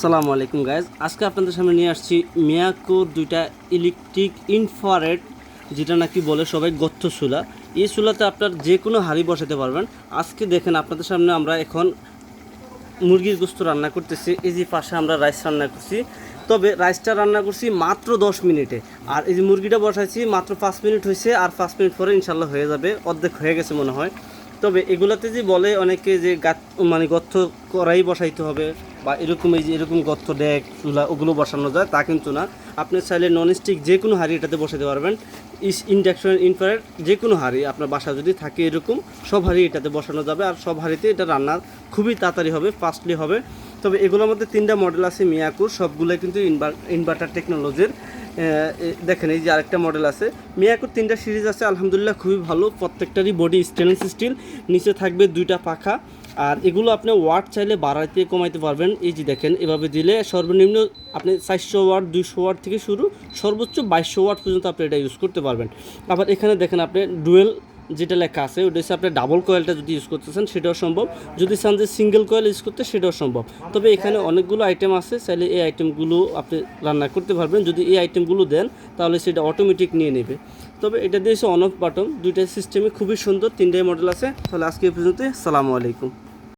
সালামু আলাইকুম গাইজ আজকে আপনাদের সামনে নিয়ে আসছি মিয়াকোর দুইটা ইলেকট্রিক ইনফ্রারেড, যেটা নাকি বলে সবাই গর্ত চুলা। এই চুলাতে আপনার যে কোনো হাঁড়ি বসাতে পারবেন। আজকে দেখেন আপনাদের সামনে আমরা এখন মুরগির গোস্ত রান্না করতেছি। এই যে পাশে আমরা রাইস রান্না করছি। তবে রাইসটা রান্না করছি মাত্র দশ মিনিটে। আর এই যে মুরগিটা বসাইছি মাত্র পাঁচ মিনিট হয়েছে। আর পাঁচ মিনিট পরে ইনশাল্লাহ হয়ে যাবে। অর্ধেক হয়ে গেছে মনে হয়। তবে এগুলাতে যে বলে অনেকে যে গাত মানে গর্ত করাই বসাইতে হবে বা এরকম এই যে এরকম গর্ত, ডেক, চুলা ওগুলো বসানো যায়, তা কিন্তু না। আপনি চাইলে ননস্টিক যে কোনো হাঁড়ি এটাতে বসাতে পারবেন। ইস ইন্ডাকশন ইনফ্রারেড যে কোনো হাঁড়ি আপনার বাসা যদি থাকে এরকম, সব হাঁড়ি এটাতে বসানো যাবে। আর সব হাঁড়িতে এটা রান্না খুবই তাড়াতাড়ি হবে ফাস্টলি হবে। তবে এগুলোর মধ্যে তিনটা মডেল আছে মিয়াকুর, সবগুলোই কিন্তু ইনভার্টার টেকনোলজির দেখেন এই যে আরেকটা মডেল আছে। মেয়াকুর তিনটা সিরিজ আছে, আলহামদুলিল্লাহ খুবই ভালো। প্রত্যেকটারই বডি স্টেনলেস স্টিল নিচে থাকবে দুইটা পাখা। আর এগুলো আপনি ওয়াট চাইলে বাড়াইতে কমাইতে পারবেন। এই যে দেখেন, এভাবে দিলে সর্বনিম্ন আপনি চারশো ওয়াট দুইশো ওয়াট থেকে শুরু, সর্বোচ্চ বাইশশো ওয়াট পর্যন্ত আপনি এটা ইউজ করতে পারবেন। আবার এখানে দেখেন আপনি ডুয়েল যেটা লেখা আছে, ওটা হচ্ছে আপনি ডাবল কয়েলটা যদি ইউজ করতে চান, সেটাও সম্ভব। যদি চান যে সিঙ্গেল কয়েল ইউজ করতে, সেটাও সম্ভব। তবে এখানে অনেকগুলো আইটেম আছে, চাইলে এই আইটেমগুলো আপনি রান্না করতে পারবেন। যদি এই আইটেমগুলো দেন, তাহলে সেটা অটোমেটিক নিয়ে নেবে। তবে এটা দিয়েছে অন অফ বাটন দুইটা সিস্টেমে খুবই সুন্দর, তিনটাই মডেল আছে। তাহলে আজকে এই পর্যন্ত সালামু আলাইকুম।